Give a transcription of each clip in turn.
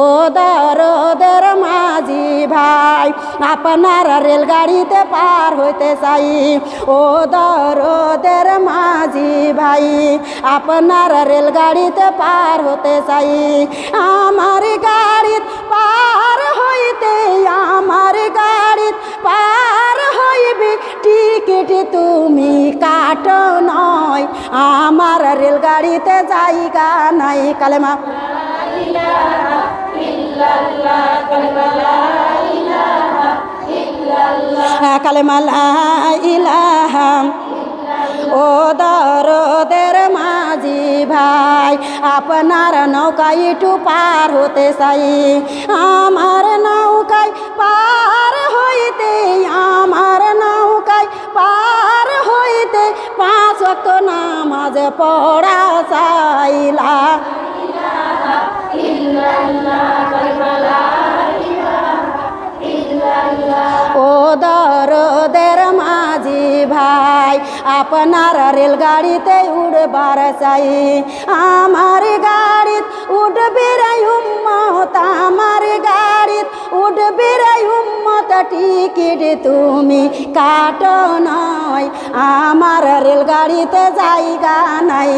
ও দরদের মাঝি ভাই, আপনার রেলগাড়িতে পার হইতে চাই। ও দরদের মাঝি ভাই, আপনার রেলগাড়িতে পার হতে চাই। আমার গাড়িত পার হইতে, আমার গাড়িত পার হইবি, টিকিট তুমি কাটো নয়। আমার রেলগাড়িতে জায়গা নাই, কালেমা। ও দরদের মাঝি ভাই আপনার নৌকায় একটু পার হতে চাই আমার নৌকায় পার হইতে আমার নৌকায় পার হইতে পাঁচ নামাজ পড়া চাইলা ও দরদের মাঝি ভাই, আপনার রেলগাড়িতে উড়বার চাই। আমার গাড়িত উঠবে রে উম্মত, আমার গাড়িত উঠবে রে উম্মত, টিকিট তুমি কাটো নয়। আমার রেলগাড়িতে জায়গা নাই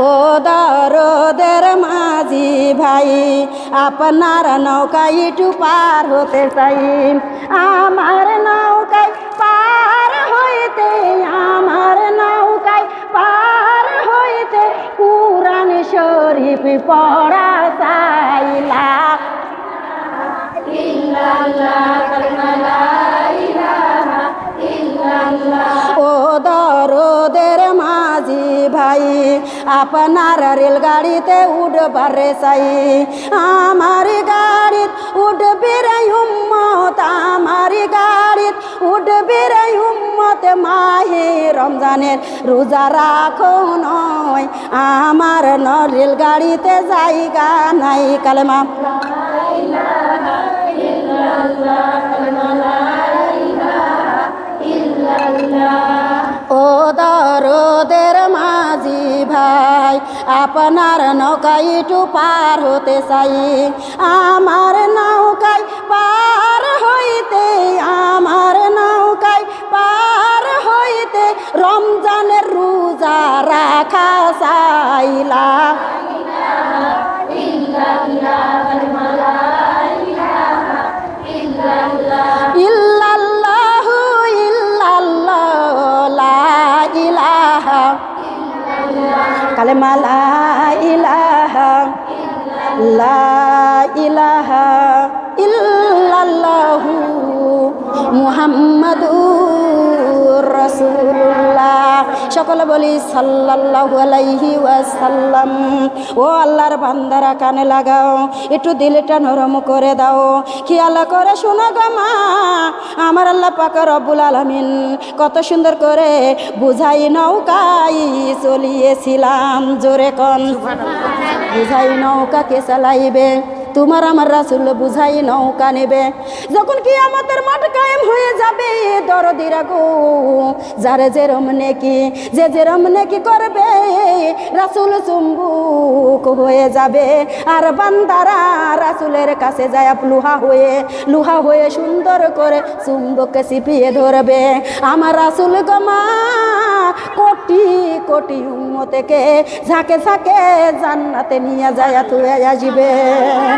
ও দরদের মাঝি ভাই, আপনার নৌকায় একটু পার হতে চাই। আমার নৌকায় পার হইতে, আমার নৌকায় পার হইতে কুরান শরীফ পড়া আপনার রেলগাড়িতে উঠবার চাই আমার গাড়িত উঠবে রে উম্মত, আমার গাড়িত উঠবে রে উম্মত। মাহে রমজানের রোজা রাখো নয়, আমার ন রেলগাড়িতে জায়গা নাই কালেমা। ও দরদের মাঝি ভাই, আপনার নৌকায় একটু পার হতে চাই। আমার নৌকায় পার হইতে, আমার নৌকায় পার হইতে রমজানের রোজা রাখা চাইলা কালেমা লা ইলাহা লা ইলাহা ইল্লাল্লাহু মুহাম্মাদুর রাসূলুল্লাহ। সকলে বলি সাল্লাল্লাহু আলাইহি ওয়াসাল্লাম। ও আল্লাহর বান্দারা কানে লাগাও, একটু দিলটা নরম করে দাও। খেয়াল করে শোনো গো মা আমার আল্লাহ পাকা রব্বুল আলমিন কত সুন্দর করে বুঝাই নৌকাই চলিয়েছিলাম জোরে কন। বুঝাই নৌকাকে চালাইবে। তোমার আমার রাসুল বুঝাই নৌকা নেবে। যখন কি আমাদের মাঠ কায়েম হয়ে যাবে দরদিরা গো যারে যেরম নেকি, যে যেরম নেকি করবে, রাসুল চুম্বুক হয়ে যাবে। আর বান্দারা রাসুলের কাছে যায় লুহা হয়ে লুহা হয়ে সুন্দর করে চুম্বককে চিপিয়ে ধরবে। আমার রাসুল গমা কোটি কোটি উম্মতেকে ঝাঁকে ঝাঁকে জান্নাতে নিয়ে যায় তুই আসবেন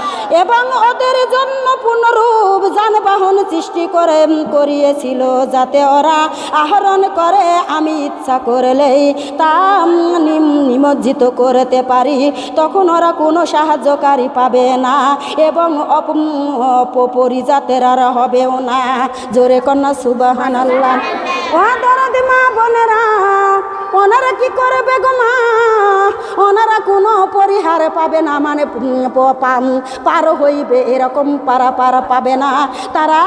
এবং ওদের জন্য পুনরূপ যানবাহন সৃষ্টি করে করিয়েছিল যাতে ওরা আহরণ করে। আমি ইচ্ছা করলেই তা নিম- নিমজ্জিত করতে পারি। তখন ওরা কোনো সাহায্যকারী পাবে না এবং অপরিজাতের হবেও না। জোরে কন্যা সুবাহান আল্লাহ মা বোনেরা ওনারা কি করবে গো মা? ওনারা কোনো পরিহার পাবে না মানে পার হইবে, এরকম পারা পার পাবে না। তারা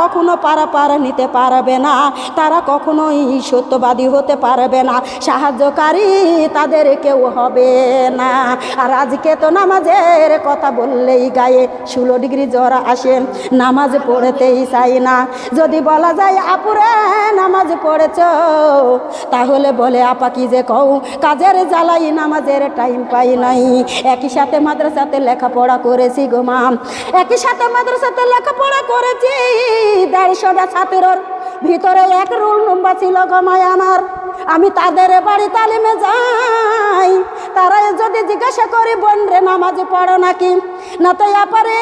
কখনো পারা পার নিতে পারবে না, তারা কখনোই সত্যবাদী হতে পারবে না। সাহায্যকারী তাদের কেউ হবে না। আর আজকে তো নামাজের কথা বললেই গায়ে ষোলো ডিগ্রি জ্বর আসে, নামাজ পড়তেই চাই না। যদি বলা যায়, আপুরে, নামাজ পড়েছ? তাহলে বলে আপা কি যে কও, কাজের জ্বালাই নামাজের টাইম পাই নাই। একই সাথে মাদ্রাসাতে লেখাপড়া করেছি গো একই সাথে মাদ্রাসাতে লেখাপড়া করেছি। দেড়শোটা ছাত্রর ভিতরে এক রোল নম্বর ছিল গমায় আমার। আমি তাদের বাড়ি তালিমে যাই। তারা যদি জিজ্ঞাসা করি, বোন রে, নামাজ পড়ো নাকি? না তো পারে,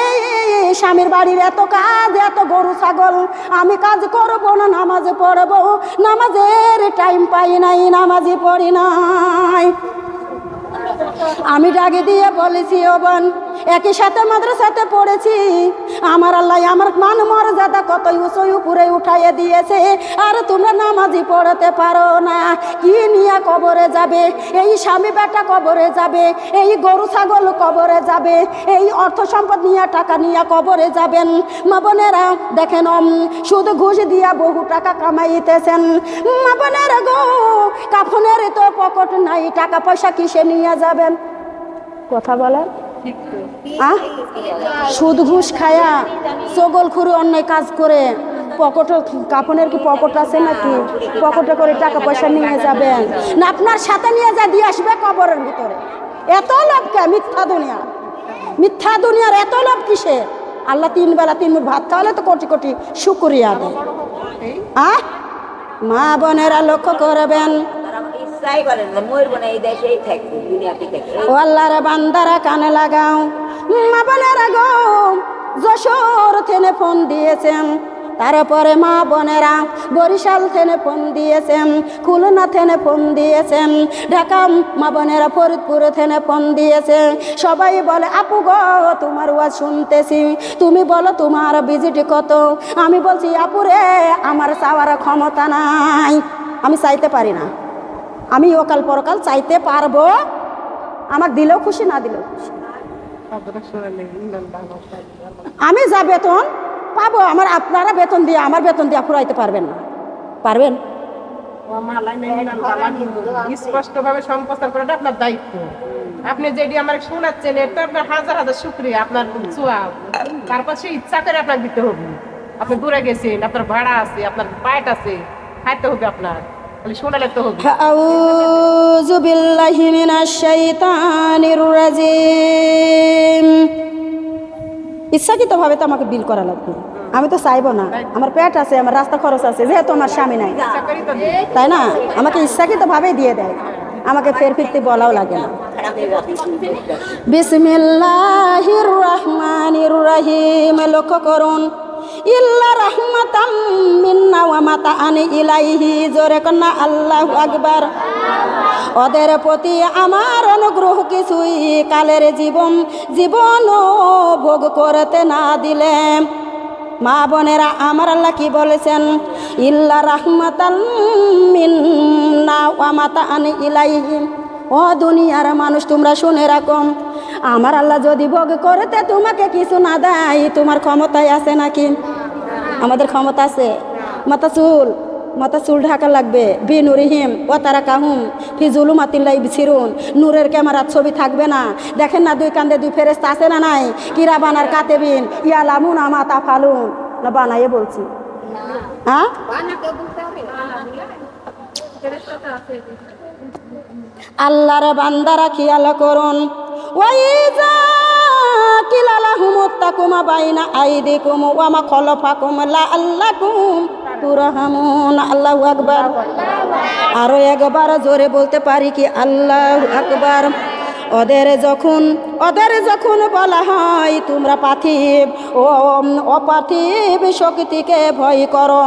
স্বামীর বাড়ির এত কাজ, এত গরু, ছাগল, আমি কাজ করব না, নামাজ পড়ব। নামাজের টাইম পাই নাই নামাজই পড়ি নাই। আমি ডাকে দিয়ে বলেছি, ও বোন একই সাথে মাদ্রাসাতে পড়েছি। আমার আল্লাহ আমার মান মর্যাদা কত উঁচু উপরে উঠাইয়ে দিয়েছে। আর তোমরা নামাজি পড়তে পারো না। কি নিয়ে কবরে যাবে? এই স্বামী বেটা কবরে যাবে? এই গরু ছাগল কবরে যাবে? এই অর্থ সম্পদ নিয়ে টাকা নিয়ে কবরে যাবেন? মা বোনেরা, দেখেন শুধু ঘুষ দিয়া বহু টাকা কামাইতেছেন। মা বোনেরা গো, কাফনের তো পকেট নাই, টাকা পয়সা কিসে নিয়ে যাবেন? কথা বলেন। সুদ ঘুষ খায়া সগল খুঁড়ে অন্যায় কাজ করে। পকেট কাপনের কি পকেট আছে নাকি? পকেটে করে টাকা পয়সা নিয়ে যাবেন না, আপনার সাথে নিয়ে যা দিয়ে আসবে কবরের ভিতরে। এত লোভ কে? মিথ্যা দুনিয়া। মিথ্যা দুনিয়ার এত লোভ কিসে? আল্লাহ তিন বেলা তিন ভাত খাওয়ালে তো কোটি কোটি শুকুরিয়া দেয়। আহ? মা বোনেরা লক্ষ্য করবেন আমাকে করেন না মরবো না এই থাকব দুনিয়াতে থাকব আল্লাহর বান্দারা কানে লাগাও। মা বোনেরা গো, যশোর থেনে ফোন দিয়েছেন। তারপরে মা বোনেরা বরিশাল থেনে ফোন দিয়েছেন, খুলনা থেনে ফোন দিয়েছেন, ঢাকা মা বোনেরা ফরিদপুর থেনে ফোন দিয়েছে সবাই বলে, আপু গো, তোমার ওয়াজ শুনতেছি। তুমি বলো, তোমার ভিজিট কত? আমি বলছি আপুরে আমার চাওয়ার ক্ষমতা নাই। আমি চাইতে পারি না। আমি অকাল পরকাল চাইতে পারব। আমার দিলেও খুশি না দিলেও খুশি। আমি যা বেতন পাবো আমার আপনারা বেতন দিয়ে আমার বেতন দিয়ে ফুরাইতে পারবেন না। পারবেন? স্পষ্ট ভাবে সম্প্রচার করাটা আপনার দায়িত্ব। আপনি যেটি আমার শোনাচ্ছেন এটা আপনার হাজার হাজার শুক্রিয়া আপনার চুয়া। তারপর সে ইচ্ছা করে আপনার দিতে হবে। আপনি দূরে গেছেন আপনার ভাড়া আছে আপনার পাইট আছে খাইতে হবে আপনার। আউযু বিল্লাহি মিনাশ শাইতানির রাজিম। ইচ্ছাকৃতভাবে তো আমাকে বিল করা লাগবে। আমি তো চাইব না। আমার পেট আছে, আমার রাস্তা খরচ আছে, যেহেতু আমার স্বামী নাই। তাই না? আমাকে ইচ্ছাকৃতভাবেই দিয়ে দেয়। আমাকে ফের ফিরতে বলাও লাগে না। বিসমিল্লাহির রহমানির রহিম। লক্ষ্য করুন ইল্লা রহমাতাম মিন্না ওয়া মাতাআন ইলাইহি, জোরে কন্না আল্লাহু আকবার। ওদের প্রতি আমার অনুগ্রহ কিছুই কালের জীবন জীবন ভোগ করতে না দিলে মা বোনেরা, আমার আল্লাহ কি বলেছেন? ইল্লা রাহমাতাল মিন্না ওয়া মাতাআন ইলাইহি। ও দুনিয়ার মানুষ, তোমরা শুনে রাখো। আমার আল্লাহ যদি ভোগ করতে তোমাকে কিছু না দেয়, তোমার ক্ষমতায় আছে নাকি? আমাদের ক্ষমতা আছে। মাথা চুল মাথা চুল ঢাকা লাগবে। বি নুরিহিম ও তারা কাহুম ফিজুলু মাতিল্লাই ছিরুন। নূরের ক্যামেরার ছবি থাকবে না। দেখেন না দুই কান্দে দুই ফেরেস্তা আছে না নাই? কিরা বানার কাতে বিন ইয়া লামুন আমাতা ফালুন না বানাইয়ে বলছি। হ্যাঁ? আল্লাহর বান্দারা খেয়াল করুন। ওয়া মা খলফাকুম আকবার। আরও একবার জোরে বলতে পারি কি আল্লাহু আকবার। ওদের যখন ওদের যখন বলা হয়, তোমরা পার্থিব ও অপার্থিব শক্তিকে ভয় করো,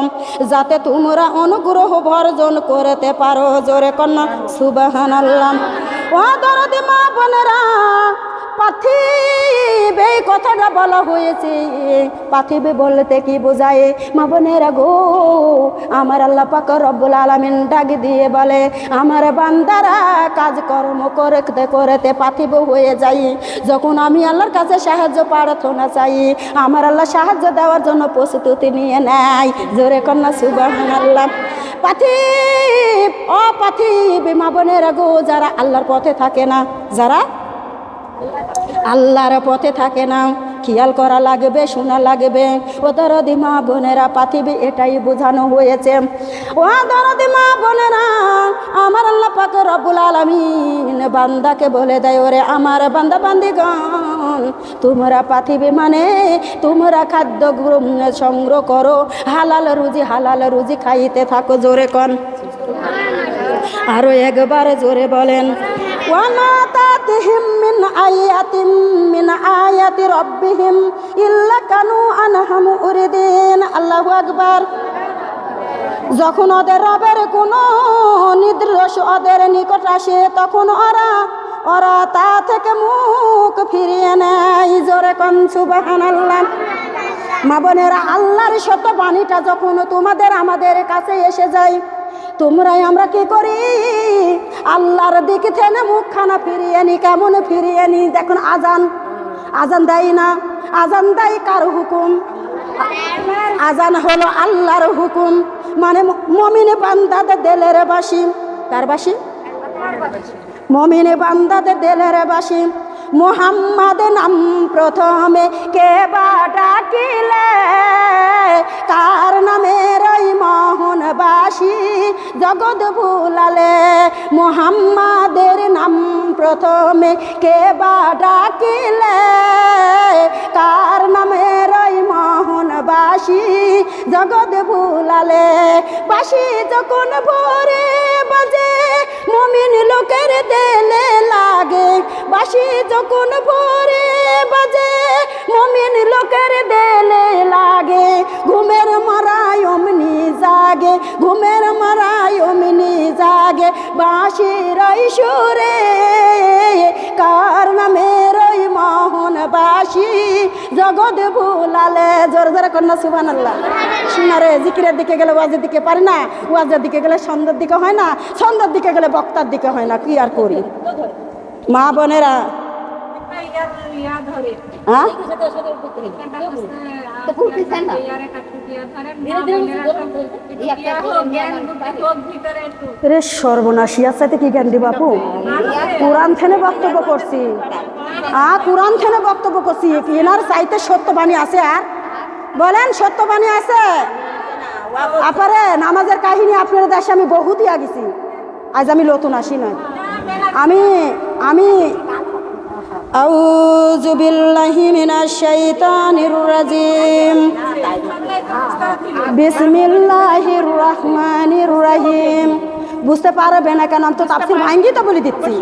যাতে তোমরা অনুগ্রহ বর্জন করতে পারো। জোরে কন্যা সুবাহান আল্লাহ ও দরদি মা বোনেরা পাথিব এই কথাটা বলা হয়েছে। পাথিবে বলতে কি বোঝায়? মা বোনেরা গো, আমার আল্লাহ পাক রব্বুল আলামিন ডাক দিয়ে বলে, আমার বান্দারা কাজকর্ম করতে করতে পাথিব হয়ে যাই যখন আমি আল্লাহর কাছে সাহায্য প্রার্থনা চাই, আমার আল্লাহ সাহায্য দেওয়ার জন্য প্রস্তুতি নিয়ে নেয়। জোরে কন্যা সুবাহ আল্লাহ পাথিব ও পাথিব, মা বোনেরা গো, যারা আল্লাহর পথে থাকে না, যারা আল্লাহর পথে থাকে না। খেয়াল করা লাগবে, শোনা লাগবে। ও দরদি মা বোনেরা, পাথিবি এটাই বোঝানো হয়েছে। ও দরদি মা বোনেরা, আমার আল্লাহ পাকে রব্বুল আলমিন বান্দাকে বলে দেয়, ওরে আমার বান্দা বান্দিগণ, তোমরা পাথিবি মানে তোমরা খাদ্য সংগ্রহ করো। হালাল রুজি হালাল রুজি খাইতে থাকো জোরে কন। আরও একবার জোরে বলেন ওয়ামা তাতিহিম মিন আয়াতিম মিন আয়াতি রব্বিহিম ইল্লা কানু আনহাম উরিদিন আল্লাহু আকবার। যখন ওদের রবের কোনো নির্দেশ ওদের নিকট আসে, তখন ওরা ওরা তা থেকে মুখ ফিরিয়ে নেয়। জোরে কন, সুবহানাল্লাহ। মা বোনেরা, আল্লাহর সত্য বাণীটা যখন তোমাদের, আমাদের কাছে এসে যায় তোমরাই আমরা কি করি? আল্লাহর দিকে থেকে মুখখানা ফিরিয়ে নি, কেমন ফিরিয়ে নি? দেখুন, আজান। আজান দেয় না। আজান দেয় কার হুকুম? আজান হলো আল্লাহর হুকুম। মানে মমিনে বান্দাদের দেলের বাসি। কার বাসি? মমিনে বান্দাদের দেলের বাসি। মোহাম্মদ নাম প্রথমে কে বা ডাকিলে? কার নামের ওই মোহনবাসী জগৎ ভুলালে। মোহাম্মদের নাম প্রথমে কে বা ডাকিলে? কার নামের ওই মোহনবাসী জগৎ ভুলালে। বাসি যখন ভোরে বাজে, মমিন লোকের দেলে লাগে। বাসি যখন ভোরে বাজে, মমিন লোকের দেলে লাগে। ঘুমের মারায় অমনি জাগে, ঘুমের মারায় অমনি জাগে। বাঁশির সুরে, কার নামের মোহন বাসি জগৎ ভুলালে জোর জোরে কন্যা সুবান আল্লাহ শোনারে জিকিরের দিকে গেলে ওয়াজের দিকে পারে না, ওয়াজের দিকে গেলে সন্ধ্যার দিকে হয় না, সন্ধ্যার দিকে গেলে বক্তার দিকে হয় না, কি আর করি? মা বোনেরা রে সর্বনাশী সাথে কি জ্ঞান দিব আপু কোরআন থেনে বক্তব্য করছি আ কোরআন থেনে বক্তব্য করছি এনার চাইতে সত্যবাণী আছে আর বলেন সত্যবাণী আছে আপারে নামাজের কাহিনী আপনার দেশে আমি বহু দিয়া গেছি আজ আমি নতুন আসি নয় আমি আমি أعوذ بالله من الشيطان الرجيم بسم الله الرحمن الرحيم বুঝতে পারবে না কেন আমি তো তাপসির ভাঙ্গি তো বলে দিচ্ছি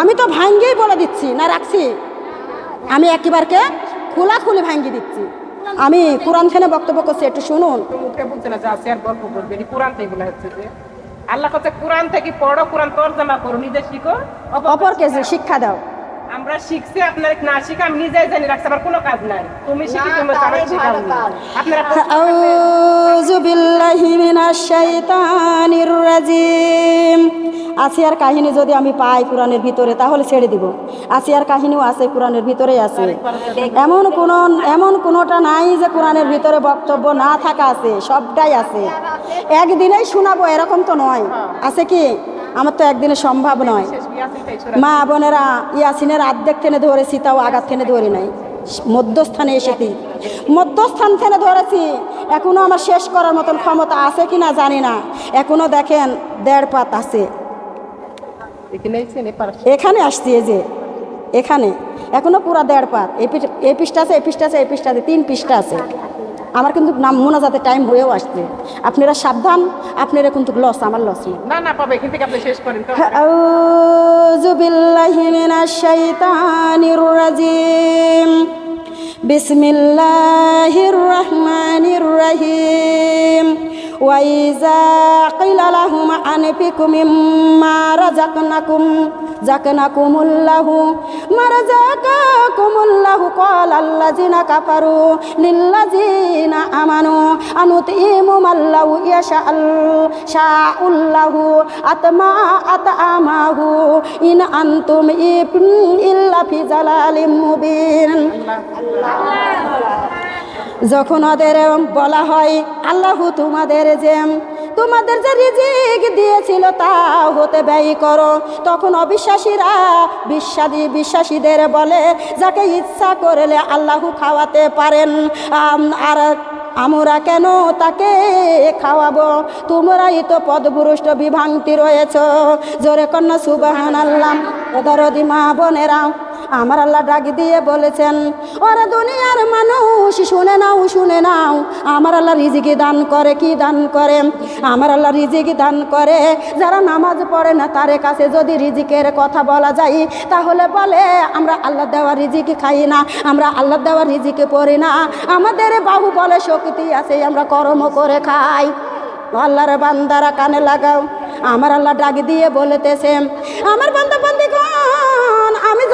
আমি তো ভাঙ্গেই বলে দিচ্ছি না রাখছি আমি একেবারকে খোলাখুলি ভাঙ্গি দিচ্ছি আমি কোরআন খানে বক্তব্য করছি একটু শুনুন মুখে বলছে না যা শেয়ার গল্প করবে এটি কোরআন থেকে বলা হচ্ছে যে আল্লাহ কাছে কোরআন থেকে পড়ো কোরআন তর্জমা করো নিজে শিখো অপরকে যে শিক্ষা দাও আমরা শিখছি আপনার না শিখে আমি নিজেই জানি রাখছি আমার কোনো কাজ নাই। তুমি শিখি তুমি আমার শিখাও আপনারা আউযু বিল্লাহি মিনাশ শাইতানির রাজিম। আসিয়ার কাহিনী যদি আমি পাই কোরআনের ভিতরে তাহলে ছেড়ে দিব। আসিয়ার কাহিনীও আছে কোরআনের ভিতরেই আছে। এমন কোন এমন কোনোটা নাই যে কোরআনের ভিতরে বক্তব্য না থাকা আছে সবটাই আছে। একদিনেই শোনাবো এরকম তো নয়। আছে কি? আমার তো একদিনে সম্ভব নয়। মা বোনেরা ইয়াসিনের আর্ধেক থেনে ধরেছি তাও আগার থেনে ধরি নাই। মধ্যস্থানে এসেছি। মধ্যস্থান থেকে ধরেছি। এখনও আমার শেষ করার মতন ক্ষমতা আছে কি না জানি না। এখনও দেখেন দেড় পাত আছে। এখানে আসছি এই যে। এখানে। এখনও পুরা দেড় পাত। এই পিঠ- এই পৃষ্ঠা আছে এই পৃষ্ঠা আছে এই পৃষ্ঠা আছে তিন পৃষ্ঠা আছে। আমার কিন্তু নাম মোনাজাতের টাইম হয়েও আসছে। আপনারা সাবধান আপনারা কিন্তু লস আমার লস না বিসমিল্লাহির রহমানির রহিম। وإذا قيل لهم أنفقوا مما رزقناكم زكناكم الله ما رزقكم الله قال الذين كفروا للذين آمنوا أنطعم من لو يشاء شاء الله أتما أتأماه إن أنتم إلا في ضلال مبين الله الله যখন ওদের বলা হয়, আল্লাহ তোমাদের যে তোমাদের যে রিজিক দিয়েছিল তা হতে ব্যয় করো। তখন অবিশ্বাসীরা বিশ্বাসী বিশ্বাসীদের বলে, যাকে ইচ্ছা করলে আল্লাহ খাওয়াতে পারেন আর আমরা কেন তাকে খাওয়াবো? তোমরাই তো পদভ্রষ্ট বিভ্রান্তি রয়েছ। জোরে কন্যা সুবাহান আল্লাহ দরদি মা বোনেরা আমার আল্লাহ ডাক দিয়ে বলেছেন, ওরে দুনিয়ার মানুষ, শুনে নাও শুনে নাও, আমার আল্লাহ রিজিকি দান করে, কি দান করে? আমার আল্লাহ রিজিকি দান করে, যারা নামাজ পড়ে না, তার কাছে যদি রিজিকের কথা বলা যায়, তাহলে বলে, আমরা আল্লাহ দেওয়া রিজিকি খাই না, আমরা আল্লাহ দেওয়া রিজিকে পড়ি না, আমাদের বাহু বলে শক্তি আছে, আমরা কর্ম করে খাই। আল্লাহর বান্দারা কানে লাগাও, আমার আল্লাহ ডাক দিয়ে বলেতেছে, আমার বান্দা আমি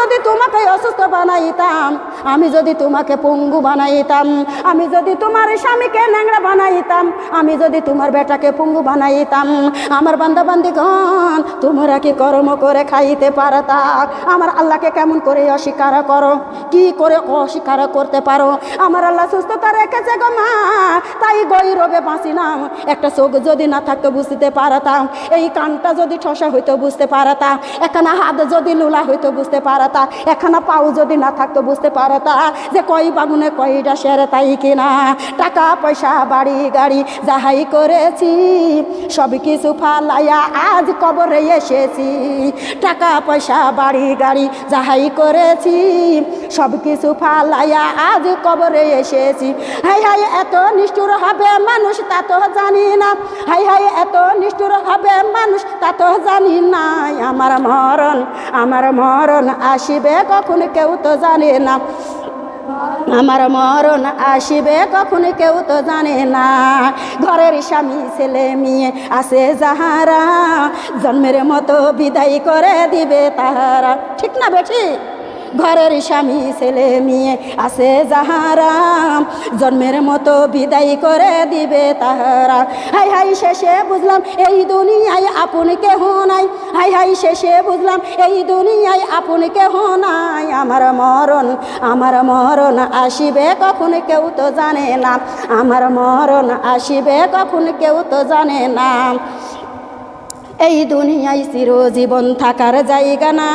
যদি তোমাকে অসুস্থ বানাইতাম আমি যদি তোমাকে পঙ্গু বানাইতাম, আমি যদি তোমার স্বামীকে ন্যাংরা বানাইতাম, আমি যদি তোমার বেটাকে পঙ্গু বানাইতাম, আমার বান্দা বান্দিগণ তোমরা কি কর্ম করে খাইতে পারতা? আমার আল্লাহকে কেমন করে অস্বীকার করো? কি করে অস্বীকার করতে পারো? আমার আল্লাহ সুস্থতা রেখেছে গো মা, তাই গৈরবে বাঁচি না একটা চোখ যদি না থাকতো বুঝতে পারতাম এই কানটা যদি ঠসা হইতো বুঝতে পারতাম একখানা হাত যদি লুলা হইতো বুঝতে পারতা, একখানা পাও যদি না থাকতো বুঝতে পারতা। যে কই বাগুনে কইটা সেরে তাই কিনা? টাকা, পয়সা, বাড়ি, গাড়ি যাহাই করেছি, সব কিছু ফালাইয়া আজ কবরে এসেছি। টাকা, পয়সা, বাড়ি, গাড়ি যাহাই করেছি সব কিছু ফালাইয়া আজ কবরে এসেছি। হাই হাই, এত নিষ্ঠুর হবে মানুষ, তা তো জানি না। হাই হাই, এত নিষ্ঠুর হবে মানুষ, তা তো জানি না। আমার মরণ আমার মরণ আসিবে কখন কেউ তো জানে না। আমার মরণ আসিবে কখন কেউ তো জানে না। ঘরের স্বামী, ছেলে, মেয়ে আছে যাহারা, জন্মের মতো বিদায় করে দিবে তাহারা। ঠিক না বেঠি? ঘরের স্বামী, ছেলে, মেয়ে আছে যাহারা। জন্মের মতো বিদায় করে দিবে তাহারা। হাই হাই, শেষে বুঝলাম এই দুনিয়ায় আপন কেহ নাই। হাই হাই, শেষে বুঝলাম এই দুনিয়ায় আপন কেহ নাই। আমার মরণ আমার মরণ আসিবে কখন কেউ তো জানে না। আমার মরণ আসিবে কখন কেউ তো জানে না। এই দুনিয়ায় চিরজীবন থাকার জায়গা না।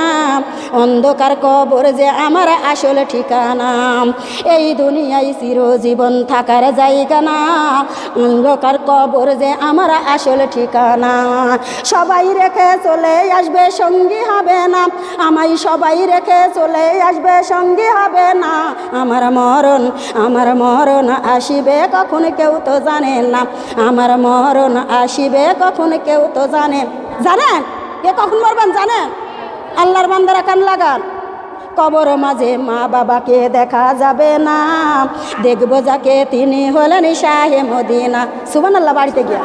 অন্ধকার কবর যে আমার আসল ঠিকানা। এই দুনিয়ায় চিরজীবন থাকার জায়গা না। অন্ধকার কবর যে আমার আসল ঠিকানা। সবাই রেখে চলে আসবে, সঙ্গী হবে না। আমায় সবাই রেখে চলে আসবে, সঙ্গী হবে না। আমার মরণ আমার মরণ আসিবে কখন কেউ তো জানে না। আমার মরণ আসিবে কখন কেউ তো জানে জানেন? এ কখন মরবেন, জানেন? আল্লাহর বান্দারা কান লাগান। কবর মাঝে মা বাবাকে দেখা যাবে না। দেখব যাকে তিনি হলেন শাহে মদিনা। সুবান আল্লাহ বাড়িতে গিয়া।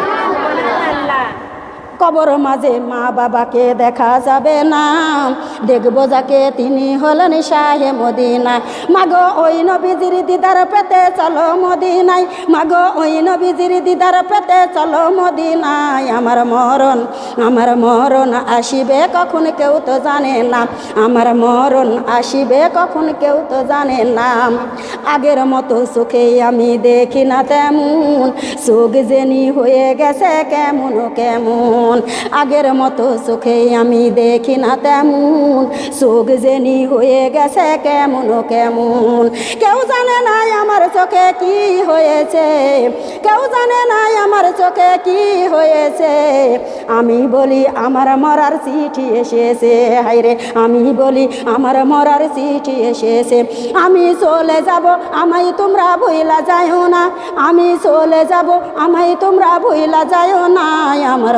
কবর মাঝে মা বাবাকে দেখা যাবে না। দেখব যাকে তিনি হলেন শাহে মদিনা। মাগো, ওই নবীজির দিদার পেতে চলো মদিনায়। মাগো, ওই নবীজির দিদার পেতে চলো মদিনায়। আমার মরণ আমার মরণ আসিবে কখন কেউ তো জানে না। আমার মরণ আসিবে কখন কেউ তো জানে না। আগের মতো সুখে আমি দেখি না তেমন। সুখ জেনি হয়ে গেছে কেমন কেমন আগের মতো সুখে আমি দেখি না তেমন। সুখ জেনি হয়ে গেছে কেমন কেমন। কেউ জানে না আমার চোখে কি হয়েছে। কেউ জানে না আমার চোখে কি হয়েছে। আমি বলি, আমার মরার চিঠি এসেছে। হাইরে আমি বলি, আমার মরার চিঠি এসেছে। আমি চলে যাব, আমায় তোমরা ভইলা যাইও না। আমি চলে যাব, আমায় তোমরা ভইলা যাইও না। আমার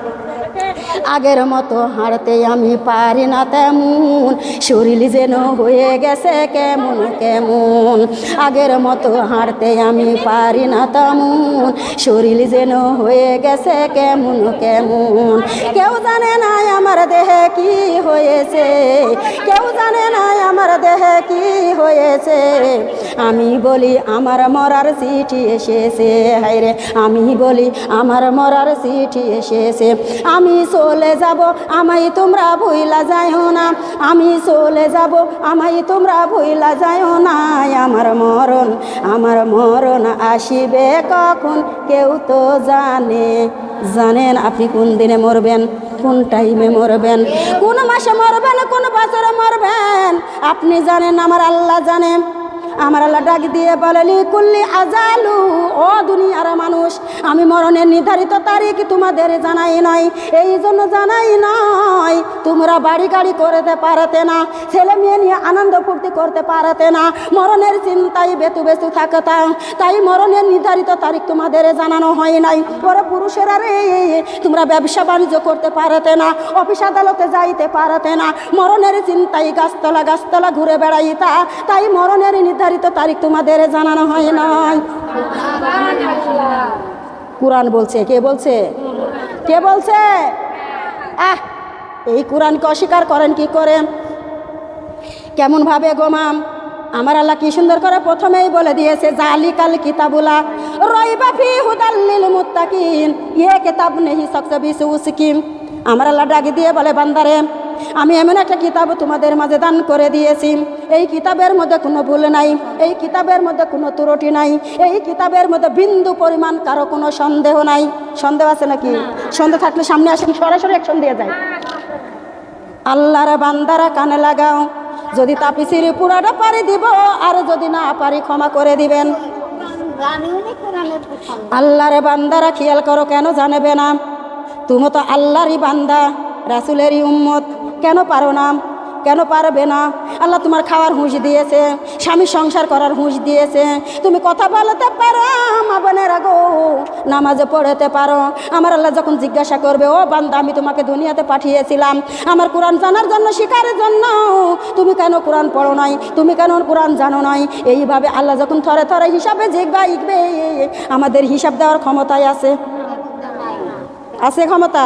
আগের মতো হাঁটতে আমি পারি না তেমন। শরীর যেন হয়ে গেছে কেমন কেমন। আগের মতো হাঁটতে আমি পারি না তেমন। শরীর যেন হয়ে গেছে কেমন কেমন। কেউ জানে না আমার দেহে কি হয়েছে। কেউ জানে না আমার দেহে কি হয়েছে। আমি বলি, আমার মরার চিঠি এসেছে। হাইরে আমি বলি, আমার মরার চিঠি এসেছে। আমি চলে যাব, আমায় তোমরা ভুইলা যাইও না। আমি চলে যাব, আমায় তোমরা ভুইলা যাইও না। আমার মরণ আমার মরণ আসিবে কখন? কেউ তো জানে। জানেন আপনি কোন দিনে মরবেন, কোন টাইমে মরবেন? কোন মাসে মরবেন, কোন বছরে মরবেন? আপনি জানেন, আমার আল্লাহ জানেন আমার আল্লাহ ডাক দিয়ে বলেলি কুল্লি আজালু, ও দুনিয়ার মানুষ, আমি মরণের নির্ধারিত তারিখ তোমাদের জানাই নয় এই জন্য জানাই নয় তোমরা বাড়ি গাড়ি করতে পারতে না, ছেলে মেয়ে নিয়ে আনন্দ ফুর্তি করতে পারতে না, মরণের চিন্তায় বেতু বেতু থাকতা। তাই মরণের নির্ধারিত তারিখ তোমাদের জানানো হয় নাই। ওরা পুরুষেরা রে, তোমরা ব্যবসা বাণিজ্য করতে পারতে না, অফিস আদালতে যাইতে পারতে না, মরণের চিন্তায় গাছতলা গাছতলা ঘুরে বেড়াইতা। তাই মরণের নির্ধারিত তারিখ তোমাদের জানানো হয় নাই। কোরআন বলছে, কে বলছে? কে বলছে? আহ, এই কোরআনকে অস্বীকার করেন কি করে কেমন ভাবে গোমাম আমার আল্লাহ কি সুন্দর করে প্রথমেই বলে দিয়েছে, জালিকাল কিতাবুলা রইবা ফি হুদাল্লিল মুত্তাকিন। ইয়ে কিতাব নেহি সকসে বিসু উসকিম। আমার আল্লাহ ডাকি দিয়ে বলে, বান্দারে আমি এমন একটা কিতাব তোমাদের মাঝে দান করে দিয়েছি। এই কিতাবের মধ্যে কোনো ভুল নাই এই কিতাবের মধ্যে কোনো ত্রুটি নাই এই কিতাবের মধ্যে বিন্দু পরিমাণ কারও কোনো সন্দেহ নাই। সন্দেহ আছে নাকি? সন্দেহ থাকলে সামনে আসেন সরাসরি অ্যাকশন দিয়ে যায়। আল্লাহর বান্দারা কানে লাগাও যদি তাপিসির পুরাটা পারি দিব আর যদি না পারি ক্ষমা করে দিবেন। আল্লাহর বান্দারা খেয়াল করো কেন জানবে না? তুমি তো আল্লাহরই বান্দা রাসুলেরই উম্মত। কেন পারো না? কেন পারবে না? আল্লাহ তোমার খাওয়ার হুঁশ দিয়েছে স্বামী সংসার করার হুঁশ দিয়েছে। তুমি কথা বলতে পারো, মা বোনেরা গো। নামাজে পড়তে পারো। আমার আল্লাহ যখন জিজ্ঞাসা করবে, ও বান্দা, আমি তোমাকে দুনিয়াতে পাঠিয়েছিলাম। আমার কোরআন জানার জন্য শিকারের জন্য। তুমি কেন কোরআন পড়ো নাই? তুমি কেন কোরআন জানো নাই? এইভাবে আল্লাহ যখন থরে থরে হিসাবে জিগবা ইকবে আমাদের হিসাব দেওয়ার ক্ষমতায় আছে। আছে ক্ষমতা?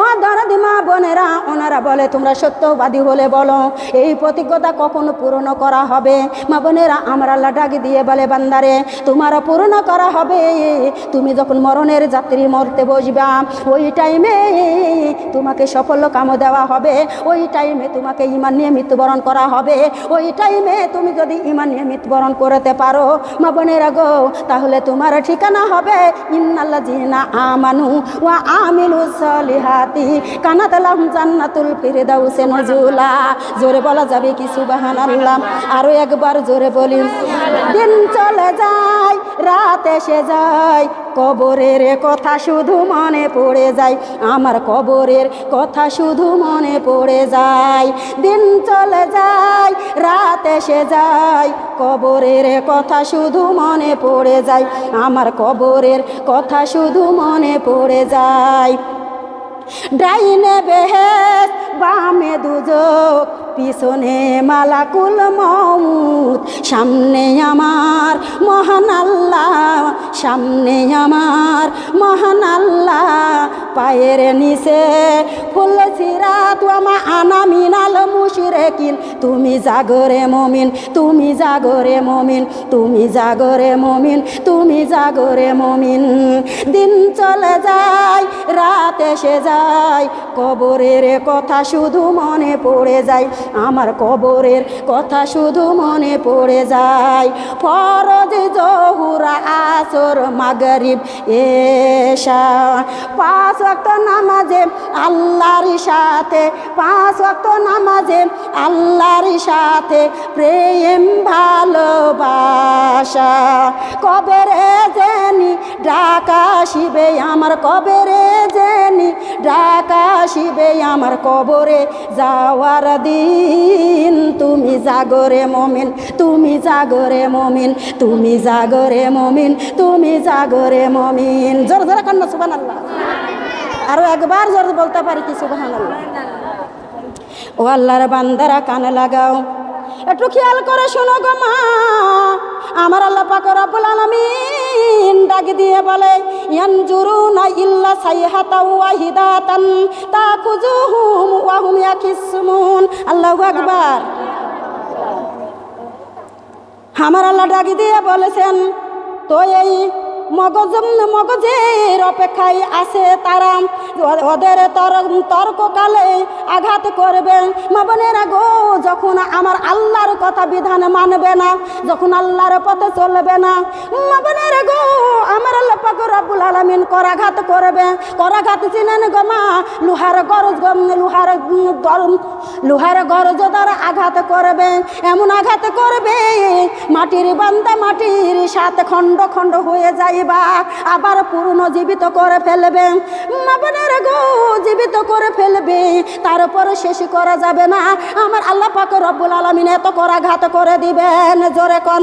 ও দারাদি মা বোনেরা, ওনারা বলে, তোমরা সত্যবাদী হলে বলো, এই প্রতিজ্ঞতা কখনো পূরণ করা হবে? মা বোনেরা, আমার আল্লাহ ডাকি দিয়ে বলে, বান্দারে, তোমার পূরণ করা হবে। তুমি যখন মরণের যাত্রী মরতে বসবা, ওই টাইমে তোমাকে সফল কাম দেওয়া হবে। ওই টাইমে তোমাকে ইমান নিয়ে মৃত্যুবরণ করা হবে। ওই টাইমে তুমি যদি ইমান নিয়ে মৃত্যুবরণ করতে পারো, মা বোনেরা গো, তাহলে তোমার ঠিকানা হবে। ইন্নাল্লাহ জিনা আমানু ওয়া আমিলু সলিহাতি। কানাত লাহুম জান্নাতুল ফিরদাউসে নজুলা। জোরে বলা যাবে কি সুবহানাল্লাহ? আরও একবার জোরে বলি। দিন চলে যায়, রাত এসে যায়। কবরের কথা শুধু মনে পড়ে যায়। আমার কবরের কথা শুধু মনে পড়ে যায়। দিন চলে যায়, রাত এসে যায়। কবরের কথা শুধু মনে পড়ে যায়। আমার কবরের কথা শুধু মনে পড়ে যায়। ডাইনে বেহেস বামে দুজক, পিছনে মালাকুল মৌত সামনে আমার মহান আল্লাহ, সামনে আমার মহান আল্লাহ। পায়ের নিচে ফুল সিরাত আমা আনা মিনাল মুশরিকিন। তুমি জাগরে মমিন, তুমি জাগরে মমিন, তুমি জাগরে মমিন, তুমি জাগরে মমিন। দিন চলে যায়, রাত এসে যায়। কবরের কথা শুধু মনে পড়ে যায়, আমার কবরের কথা শুধু মনে পড়ে যায়। ফরজ জহুরা আসর মাগরিব এসা পাঁচ ওয়াক্ত নামাজে আল্লাহর সাথে, পাঁচ ওয়াক্ত নামাজে আল্লাহর সাথে প্রেম ভালোবাসা। কবরে ডাকা শিবে আমার কবরে জেনি, ডাকা শিবে আমার কবরে যাওয়ার দিন। তুমি জাগরে মমিন, তুমি জাগরে মমিন, তুমি জাগরে মমিন, তুমি জাগরে মমিন। জোর জোরে কন্যা সুবান আল্লাহ আরও একবার জোর বলতে পারি কি সুবাহ আল্লাহ ও আল্লাহর বান্দারা কানে লাগাও। একটু খেয়াল করে শোনো গো মা। আমার আল্লাহ পাক রব্বুল আলামিন ডাক দিয়ে বলে ইয়ানজুরুনা ইল্লা সাইহাতা ওয়াহিদাতান তাকুজুহুম ওয়া হুম ইয়াকিসমুন। আল্লাহু আকবার। আমার আল্লাহ ডাক দিয়ে বলেছেন, তো এই মগজ মগজের অপেক্ষায় আছে তারা। ওদের তর তর্ককালে আঘাত করবে। মাবনেরা গো, যখন আমার আল্লাহর কথা বিধান মানবে না, যখন আল্লাহর পথে চলবে না মাবনের গো, আমার আল্লাহ পাক রব্বুল আলামিন করাঘাত করবে। করাঘাত চিনেন গো মা, লোহার গরজ গম লোহার লোহার গরজ দ্বারা আঘাত করবে। এমন আঘাত করবে, মাটির বান্দা মাটির সাথে খণ্ড খণ্ড হয়ে যাইবা আবার পুরনো জীবিত করে ফেলবে। মাবনের গো, জীবিত করে ফেলবে। তারপরে শেষ করা যাবে না। আমার আল্লাহ পাক রব্বুল আলমিন এত করাঘাত করে দিবেন, জোরে কন।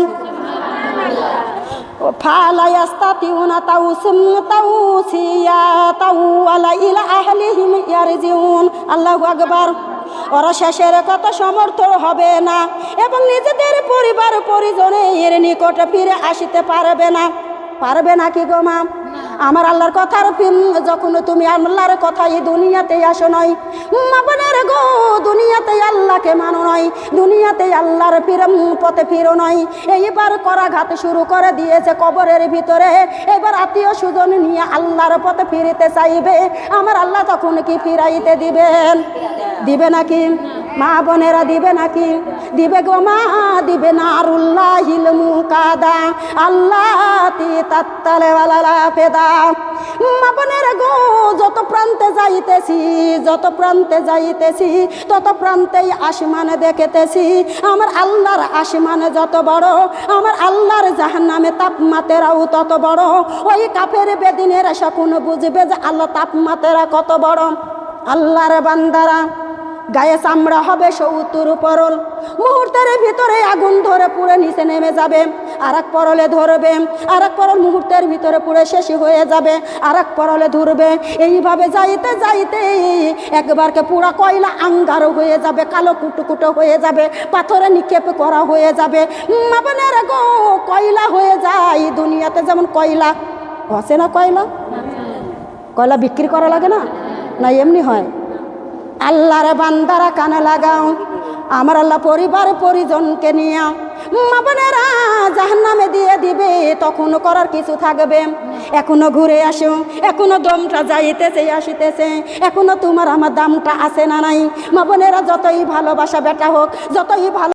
তাউসিয়া তাওয়ালা ইলা আহলিহিম ইয়ারজিউন। আল্লাহু আকবার। ওরা শেষের কত সমর্থ হবে না এবং নিজেদের পরিবার পরিজনের নিকটে ফিরে আসতে পারবে না। পারবে না কি গো মা আমার আল্লাহর কথার যখন তুমি আল্লাহর কথা এই দুনিয়াতে আসো নয় মাবনের গো, দুনিয়াতে আল্লাহকে মানো নয় দুনিয়াতে আল্লাহর ফিরম পথে ফিরো নয় এইবার করাঘাত শুরু করে দিয়েছে কবরের ভিতরে, এবার আত্মীয় সুজন নিয়ে আল্লাহর পথে ফিরিতে চাইবে। আমার আল্লাহ তখন কি ফিরাইতে দিবেন? দিবে নাকি? মা বোনেরা দিবে নাকি? দিবে গো মা, দিবে না আরুল্লাহিল মুকাদা। আল্লাহ তি তাত্তালে পেদা মা বোনেরা গো, যত প্রান্তে যাইতেছি, যত প্রান্তে যাইতেছি, তত প্রান্তেই আসমানে দেখেতেছি। আমার আল্লাহর আসমানে যত বড়, আমার আল্লাহর জাহান্নামে তাপমাত্রাও তত বড়। ওই কাফের বেদিনেরা সকুন বুঝবে যে আল্লাহ তাপমাত্রা কত বড়। আল্লাহর বান্দারা, গায়ে চামড়া হবে সৌতুর পরল। মুহূর্তের ভিতরে আগুন ধরে পুড়ে নিচে নেমে যাবে। আর এক পরলে ধরবে আর এক পরল মুহূর্তের ভিতরে পুড়ে শেষ হয়ে যাবে আর এক পরলে ধরবে। এইভাবে যাইতে যাইতে একবারকে পুরা কয়লা আঙ্গার হয়ে যাবে, কালো কুটুকুটো হয়ে যাবে, পাথরে নিক্ষেপ করা হয়ে যাবে। মাবনের গো, কয়লা হয়ে যায় দুনিয়াতে, যেমন কয়লা। আছে না কয়লা? কয়লা বিক্রি করা লাগে না? না, এমনি হয়। আল্লাহর বান্দারা কানে লাগাও। আমার আল্লাহ পরিবার পরিজনকে নিয়ে। জাহান নামে দিয়ে দিবে, তখন করার কিছু থাকবে। এখনও ঘুরে আসো, এখনও দমটা যাইতেছে, আসিতেছে। এখনও তোমার আমার দামটা আছে না নাই। মাবনেরা যতই ভালোবাসা বেটা হোক, যতই ভালো